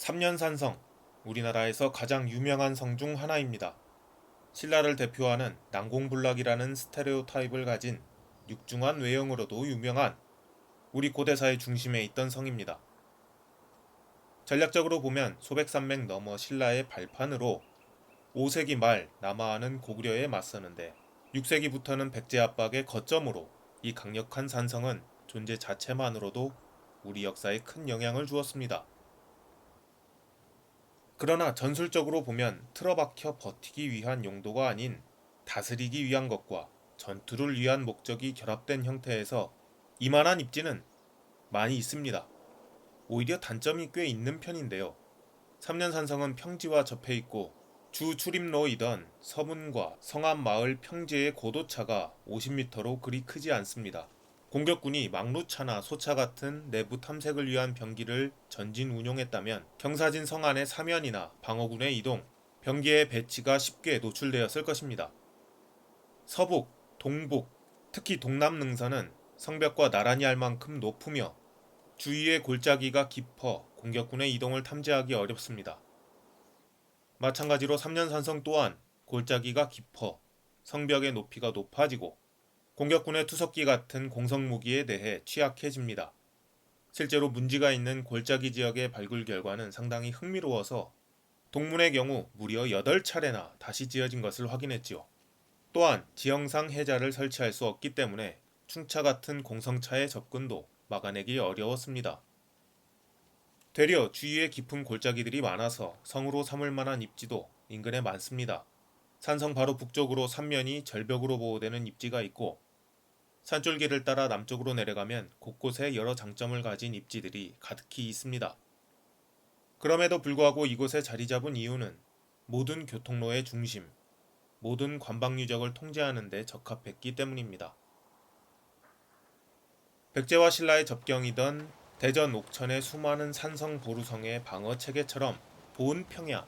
삼년산성, 우리나라에서 가장 유명한 성 중 하나입니다. 신라를 대표하는 난공불락이라는 스테레오 타입을 가진 육중한 외형으로도 유명한 우리 고대사의 중심에 있던 성입니다. 전략적으로 보면 소백산맥 너머 신라의 발판으로 5세기 말 남하하는 고구려에 맞서는데 6세기부터는 백제 압박의 거점으로 이 강력한 산성은 존재 자체만으로도 우리 역사에 큰 영향을 주었습니다. 그러나 전술적으로 보면 틀어박혀 버티기 위한 용도가 아닌 다스리기 위한 것과 전투를 위한 목적이 결합된 형태에서 이만한 입지는 많이 있습니다. 오히려 단점이 꽤 있는 편인데요. 3년 산성은 평지와 접해 있고 주 출입로이던 서문과 성암 마을 평지의 고도차가 50m로 그리 크지 않습니다. 공격군이 막루차나 소차 같은 내부 탐색을 위한 병기를 전진 운용했다면 경사진 성 안의 사면이나 방어군의 이동, 병기의 배치가 쉽게 노출되었을 것입니다. 서북, 동북, 특히 동남 능선은 성벽과 나란히 할 만큼 높으며 주위의 골짜기가 깊어 공격군의 이동을 탐지하기 어렵습니다. 마찬가지로 3년 산성 또한 골짜기가 깊어 성벽의 높이가 높아지고 공격군의 투석기 같은 공성 무기에 대해 취약해집니다. 실제로 문제가 있는 골짜기 지역의 발굴 결과는 상당히 흥미로워서 동문의 경우 무려 8차례나 다시 지어진 것을 확인했지요. 또한 지형상 해자를 설치할 수 없기 때문에 충차 같은 공성차의 접근도 막아내기 어려웠습니다. 되려 주위에 깊은 골짜기들이 많아서 성으로 삼을 만한 입지도 인근에 많습니다. 산성 바로 북쪽으로 삼면이 절벽으로 보호되는 입지가 있고 산줄기를 따라 남쪽으로 내려가면 곳곳에 여러 장점을 가진 입지들이 가득히 있습니다. 그럼에도 불구하고 이곳에 자리 잡은 이유는 모든 교통로의 중심, 모든 관방 유적을 통제하는 데 적합했기 때문입니다. 백제와 신라의 접경이던 대전 옥천의 수많은 산성 보루성의 방어 체계처럼 보은 평야,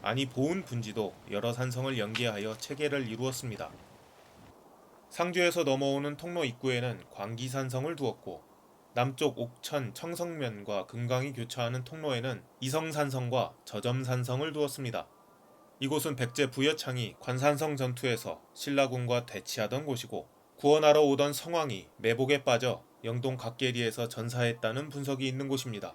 아니 보은 분지도 여러 산성을 연계하여 체계를 이루었습니다. 상주에서 넘어오는 통로 입구에는 광기산성을 두었고 남쪽 옥천 청성면과 금강이 교차하는 통로에는 이성산성과 저점산성을 두었습니다. 이곳은 백제 부여창이 관산성 전투에서 신라군과 대치하던 곳이고 구원하러 오던 성왕이 매복에 빠져 영동 각계리에서 전사했다는 분석이 있는 곳입니다.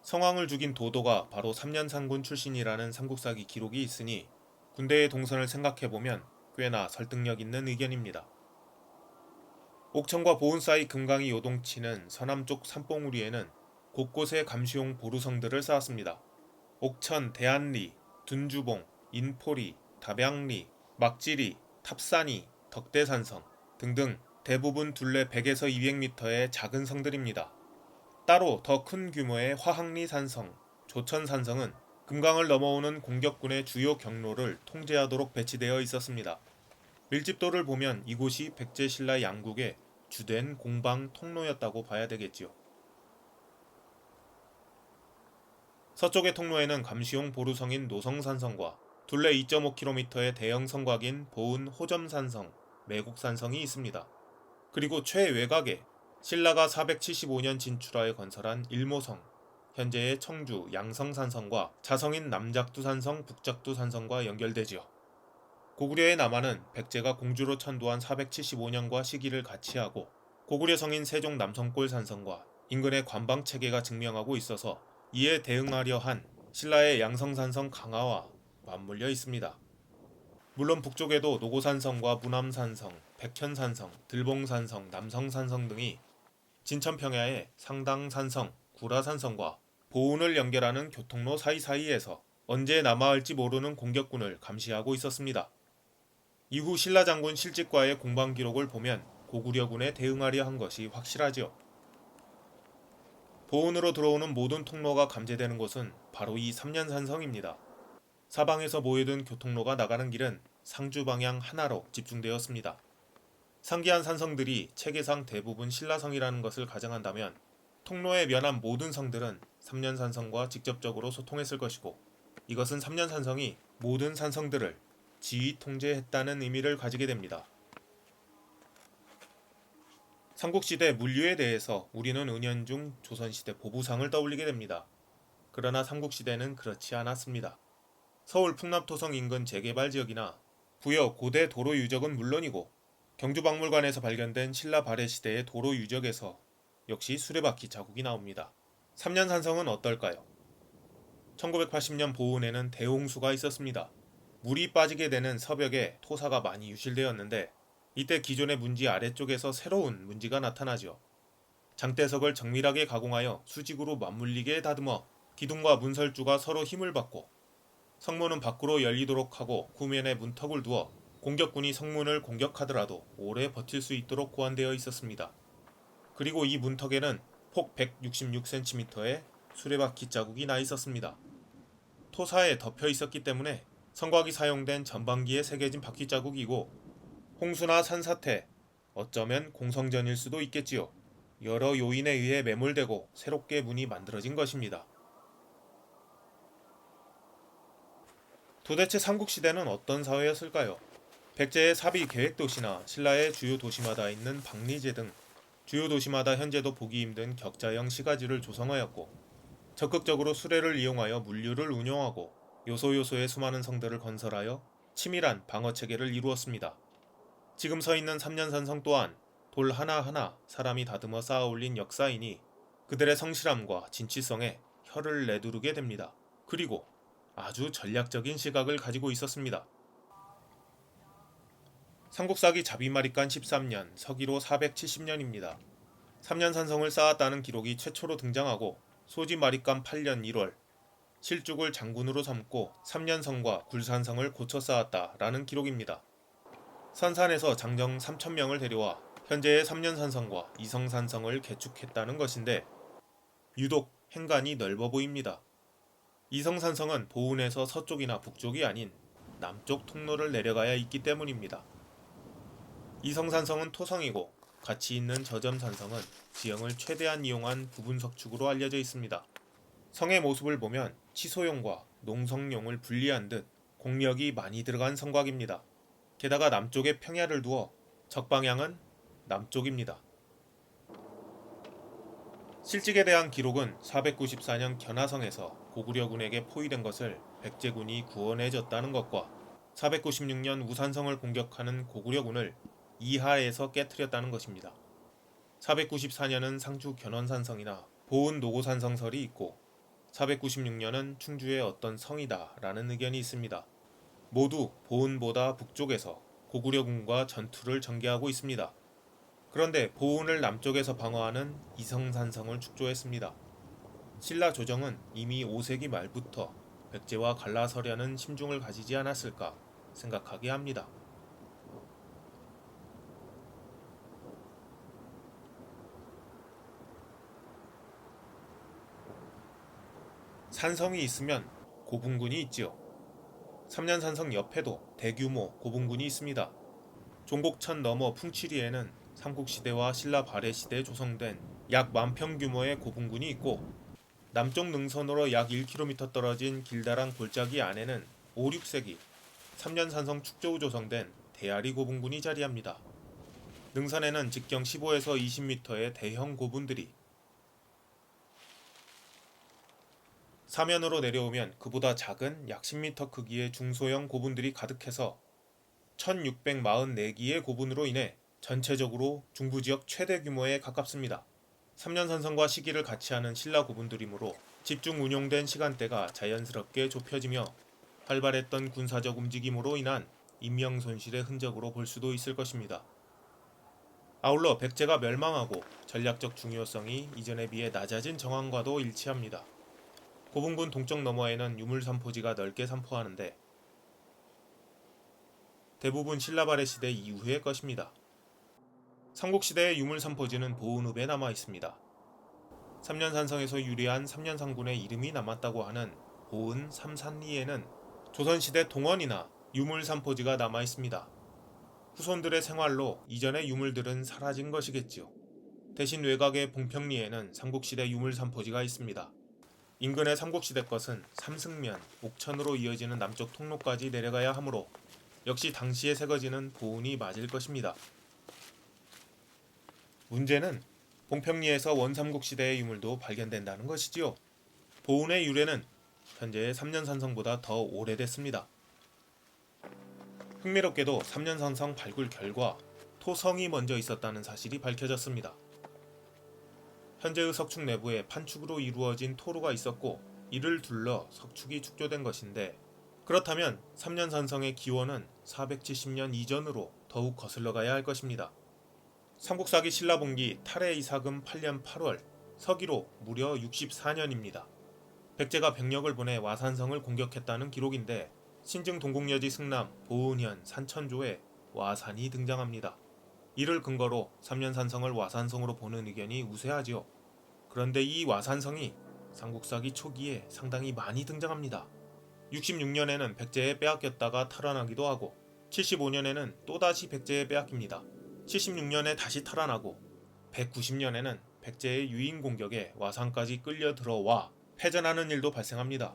성왕을 죽인 도도가 바로 삼년산군 출신이라는 삼국사기 기록이 있으니 군대의 동선을 생각해보면 꽤나 설득력 있는 의견입니다. 옥천과 보은 사이 금강이 요동치는 서남쪽 산봉우리에는 곳곳에 감시용 보루성들을 쌓았습니다. 옥천, 대안리, 둔주봉, 인포리, 답양리, 막지리, 탑산이, 덕대산성 등등 대부분 둘레 100에서 200m의 작은 성들입니다. 따로 더 큰 규모의 화학리 산성, 조천 산성은 금강을 넘어오는 공격군의 주요 경로를 통제하도록 배치되어 있었습니다. 밀집도를 보면 이곳이 백제신라 양국의 주된 공방 통로였다고 봐야 되겠지요. 서쪽의 통로에는 감시용 보루성인 노성산성과 둘레 2.5km의 대형 성곽인 보은 호점산성, 매국산성이 있습니다. 그리고 최외곽에 신라가 475년 진출하여 건설한 일모성, 현재의 청주 양성산성과 자성인 남작두산성, 북작두산성과 연결되지요. 고구려의 남한은 백제가 공주로 천도한 475년과 시기를 같이 하고 고구려 성인 세종 남성골 산성과 인근의 관방 체계가 증명하고 있어서 이에 대응하려 한 신라의 양성산성 강화와 맞물려 있습니다. 물론 북쪽에도 노고산성과 무남산성, 백현산성, 들봉산성, 남성산성 등이 진천평야의 상당산성, 구라산성과 보운을 연결하는 교통로 사이사이에서 언제 남아할지 모르는 공격군을 감시하고 있었습니다. 이후 신라 장군 실직과의 공방 기록을 보면 고구려군에 대응하려 한 것이 확실하지요. 보운으로 들어오는 모든 통로가 감지되는 곳은 바로 이 삼년산성입니다. 사방에서 모여든 교통로가 나가는 길은 상주 방향 하나로 집중되었습니다. 상기한 산성들이 체계상 대부분 신라성이라는 것을 가정한다면 통로에 면한 모든 성들은 삼년산성과 직접적으로 소통했을 것이고 이것은 삼년산성이 모든 산성들을 지휘 통제했다는 의미를 가지게 됩니다. 삼국시대 물류에 대해서 우리는 은연중 조선시대 보부상을 떠올리게 됩니다. 그러나 삼국시대는 그렇지 않았습니다. 서울 풍납토성 인근 재개발 지역이나 부여 고대 도로 유적은 물론이고 경주박물관에서 발견된 신라 발해 시대의 도로 유적에서 역시 수레바퀴 자국이 나옵니다. 3년 산성은 어떨까요? 1980년 보은에는 대홍수가 있었습니다. 물이 빠지게 되는 서벽에 토사가 많이 유실되었는데 이때 기존의 문지 아래쪽에서 새로운 문지가 나타나죠. 장대석을 정밀하게 가공하여 수직으로 맞물리게 다듬어 기둥과 문설주가 서로 힘을 받고 성문은 밖으로 열리도록 하고 구면에 문턱을 두어 공격군이 성문을 공격하더라도 오래 버틸 수 있도록 고안되어 있었습니다. 그리고 이 문턱에는 폭 166cm의 수레바퀴 자국이 나 있었습니다. 토사에 덮여 있었기 때문에 성곽이 사용된 전반기에 새겨진 바퀴 자국이고 홍수나 산사태, 어쩌면 공성전일 수도 있겠지요. 여러 요인에 의해 매몰되고 새롭게 문이 만들어진 것입니다. 도대체 삼국시대는 어떤 사회였을까요? 백제의 사비 계획 도시나 신라의 주요 도시마다 있는 박리제 등 주요 도시마다 현재도 보기 힘든 격자형 시가지를 조성하였고 적극적으로 수레를 이용하여 물류를 운영하고 요소요소의 수많은 성들을 건설하여 치밀한 방어 체계를 이루었습니다. 지금 서 있는 삼년산성 또한 돌 하나하나 사람이 다듬어 쌓아 올린 역사이니 그들의 성실함과 진취성에 혀를 내두르게 됩니다. 그리고 아주 전략적인 시각을 가지고 있었습니다. 삼국사기 자비마리간 13년 서기로 470년입니다. 3년 산성을 쌓았다는 기록이 최초로 등장하고 소지마리간 8년 1월 실죽을 장군으로 삼고 3년성과 굴산성을 고쳐 쌓았다라는 기록입니다. 선산에서 장정 3천명을 데려와 현재의 3년산성과 이성산성을 개축했다는 것인데 유독 행간이 넓어 보입니다. 이성산성은 보은에서 서쪽이나 북쪽이 아닌 남쪽 통로를 내려가야 있기 때문입니다. 이성산성은 토성이고 같이 있는 저점산성은 지형을 최대한 이용한 부분 석축으로 알려져 있습니다. 성의 모습을 보면 치소용과 농성용을 분리한 듯 공력이 많이 들어간 성곽입니다. 게다가 남쪽에 평야를 두어 적방향은 남쪽입니다. 실직에 대한 기록은 494년 견하성에서 고구려군에게 포위된 것을 백제군이 구원해줬다는 것과 496년 우산성을 공격하는 고구려군을 이하에서 깨뜨렸다는 것입니다. 494년은 상주 견원산성이나 보은 노고산성설이 있고 496년은 충주의 어떤 성이다 라는 의견이 있습니다. 모두 보은보다 북쪽에서 고구려군과 전투를 전개하고 있습니다. 그런데 보은을 남쪽에서 방어하는 이성산성을 축조했습니다. 신라 조정은 이미 5세기 말부터 백제와 갈라서려는 심중을 가지지 않았을까 생각하게 합니다. 산성이 있으면 고분군이 있지요. 3년 산성 옆에도 대규모 고분군이 있습니다. 종곡천 너머 풍치리에는 삼국시대와 신라 발해시대에 조성된 약 만평 규모의 고분군이 있고 남쪽 능선으로 약 1km 떨어진 길다란 골짜기 안에는 5, 6세기 3년 산성 축조 후 조성된 대아리 고분군이 자리합니다. 능선에는 직경 15에서 20m의 대형 고분들이 사면으로 내려오면 그보다 작은 약 10m 크기의 중소형 고분들이 가득해서 1644기의 고분으로 인해 전체적으로 중부 지역 최대 규모에 가깝습니다. 3년 선성과 시기를 같이 하는 신라 고분들이므로 집중 운용된 시간대가 자연스럽게 좁혀지며 활발했던 군사적 움직임으로 인한 인명 손실의 흔적으로 볼 수도 있을 것입니다. 아울러 백제가 멸망하고 전략적 중요성이 이전에 비해 낮아진 정황과도 일치합니다. 고분군 동쪽 너머에는 유물산포지가 넓게 산포하는데 대부분 신라발의 시대 이후의 것입니다. 삼국시대의 유물산포지는 보은읍에 남아 있습니다. 삼년산성에서 유래한 삼년산군의 이름이 남았다고 하는 보은 삼산리에는 조선시대 동원이나 유물 산포지가 남아 있습니다. 후손들의 생활로 이전의 유물들은 사라진 것이겠지요. 대신 외곽의 봉평리에는 삼국시대 유물 산포지가 있습니다. 인근의 삼국시대 것은 삼승면, 옥천으로 이어지는 남쪽 통로까지 내려가야 하므로 역시 당시에 새거지는 보은이 맞을 것입니다. 문제는 봉평리에서 원삼국 시대의 유물도 발견된다는 것이지요. 보은의 유래는 현재의 3년산성보다 더 오래됐습니다. 흥미롭게도 3년산성 발굴 결과 토성이 먼저 있었다는 사실이 밝혀졌습니다. 현재의 석축 내부에 판축으로 이루어진 토로가 있었고 이를 둘러 석축이 축조된 것인데 그렇다면 3년 산성의 기원은 470년 이전으로 더욱 거슬러 가야 할 것입니다. 삼국사기 신라봉기 탈해 이사금 8년 8월 서기로 무려 64년입니다. 백제가 병력을 보내 와산성을 공격했다는 기록인데 신증 동국여지 승남 보은현 산천조에 와산이 등장합니다. 이를 근거로 3년산성을 와산성으로 보는 의견이 우세하지요. 그런데 이 와산성이 삼국사기 초기에 상당히 많이 등장합니다. 66년에는 백제에 빼앗겼다가 탈환하기도 하고 75년에는 또다시 백제에 빼앗깁니다. 76년에 다시 탈환하고 190년에는 백제의 유인 공격에 와산까지 끌려 들어와 패전하는 일도 발생합니다.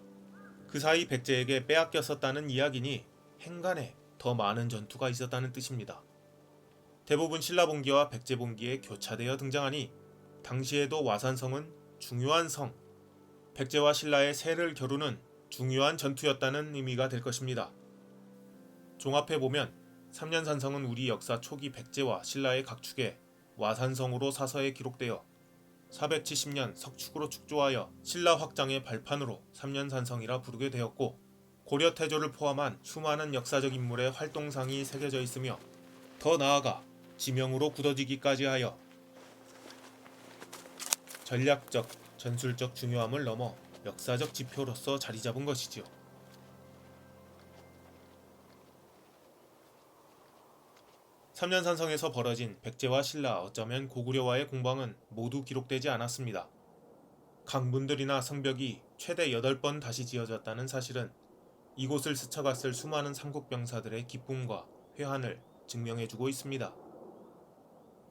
그 사이 백제에게 빼앗겼었다는 이야기니 행간에 더 많은 전투가 있었다는 뜻입니다. 대부분 신라봉기와 백제봉기에 교차되어 등장하니 당시에도 와산성은 중요한 성, 백제와 신라의 세를 겨루는 중요한 전투였다는 의미가 될 것입니다. 종합해 보면 3년산성은 우리 역사 초기 백제와 신라의 각축에 와산성으로 사서에 기록되어 470년 석축으로 축조하여 신라 확장의 발판으로 3년산성이라 부르게 되었고 고려 태조를 포함한 수많은 역사적 인물의 활동상이 새겨져 있으며 더 나아가 지명으로 굳어지기까지 하여 전략적, 전술적 중요함을 넘어 역사적 지표로서 자리 잡은 것이지요. 삼년산성에서 벌어진 백제와 신라 어쩌면 고구려와의 공방은 모두 기록되지 않았습니다. 강문들이나 성벽이 최대 8번 다시 지어졌다는 사실은 이곳을 스쳐갔을 수많은 삼국병사들의 기쁨과 회한을 증명해주고 있습니다.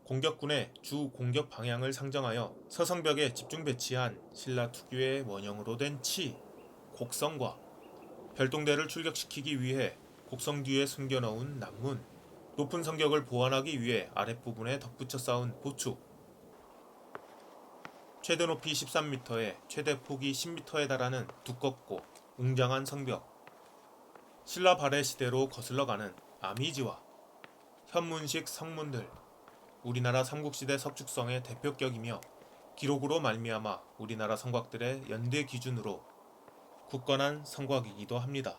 공격군의 주 공격 방향을 상정하여 서성벽에 집중 배치한 신라 특유의 원형으로 된 치, 곡성과 별동대를 출격시키기 위해 곡성 뒤에 숨겨놓은 남문, 높은 성격을 보완하기 위해 아랫부분에 덧붙여 쌓은 보축, 최대 높이 13m에 최대 폭이 10m에 달하는 두껍고 웅장한 성벽, 신라 발해 시대로 거슬러 가는 아미지와 현문식 성문들, 우리나라 삼국시대 석축성의 대표격이며 기록으로 말미암아 우리나라 성곽들의 연대 기준으로 굳건한 성곽이기도 합니다.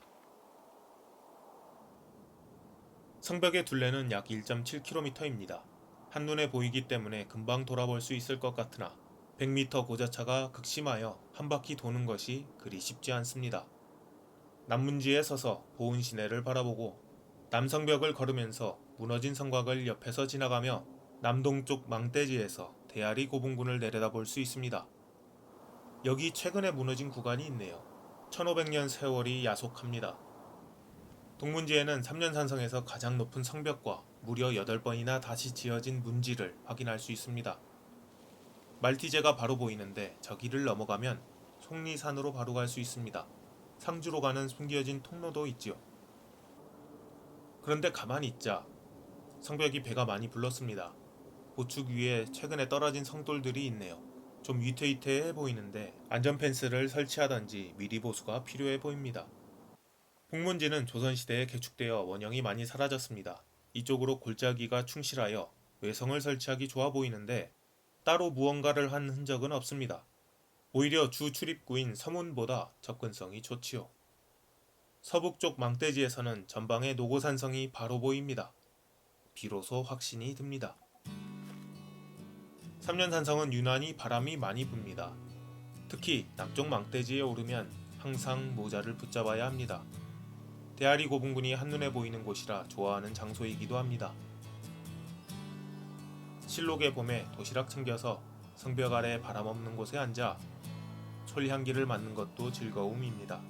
성벽의 둘레는 약 1.7km입니다. 한눈에 보이기 때문에 금방 돌아볼 수 있을 것 같으나 100m 고자차가 극심하여 한 바퀴 도는 것이 그리 쉽지 않습니다. 남문지에 서서 보은 시내를 바라보고 남성벽을 걸으면서 무너진 성곽을 옆에서 지나가며 남동쪽 망대지에서 대아리 고분군을 내려다볼 수 있습니다. 여기 최근에 무너진 구간이 있네요. 1500년 세월이 야속합니다. 동문지에는 3년 산성에서 가장 높은 성벽과 무려 8번이나 다시 지어진 문지를 확인할 수 있습니다. 말티제가 바로 보이는데 저기를 넘어가면 속리산으로 바로 갈 수 있습니다. 상주로 가는 숨겨진 통로도 있지요. 그런데 가만히 있자 성벽이 배가 많이 불렀습니다. 보축 위에 최근에 떨어진 성돌들이 있네요. 좀 위태위태해 보이는데 안전 펜스를 설치하던지 미리 보수가 필요해 보입니다. 북문지는 조선시대에 개축되어 원형이 많이 사라졌습니다. 이쪽으로 골짜기가 충실하여 외성을 설치하기 좋아 보이는데 따로 무언가를 한 흔적은 없습니다. 오히려 주 출입구인 서문보다 접근성이 좋지요. 서북쪽 망대지에서는 전방의 노고산성이 바로 보입니다. 비로소 확신이 듭니다. 3년 산성은 유난히 바람이 많이 붑니다. 특히 남쪽 망대지에 오르면 항상 모자를 붙잡아야 합니다. 대아리 고분군이 한눈에 보이는 곳이라 좋아하는 장소이기도 합니다. 실록의 봄에 도시락 챙겨서 성벽 아래 바람 없는 곳에 앉아 솔향기를 맞는 것도 즐거움입니다.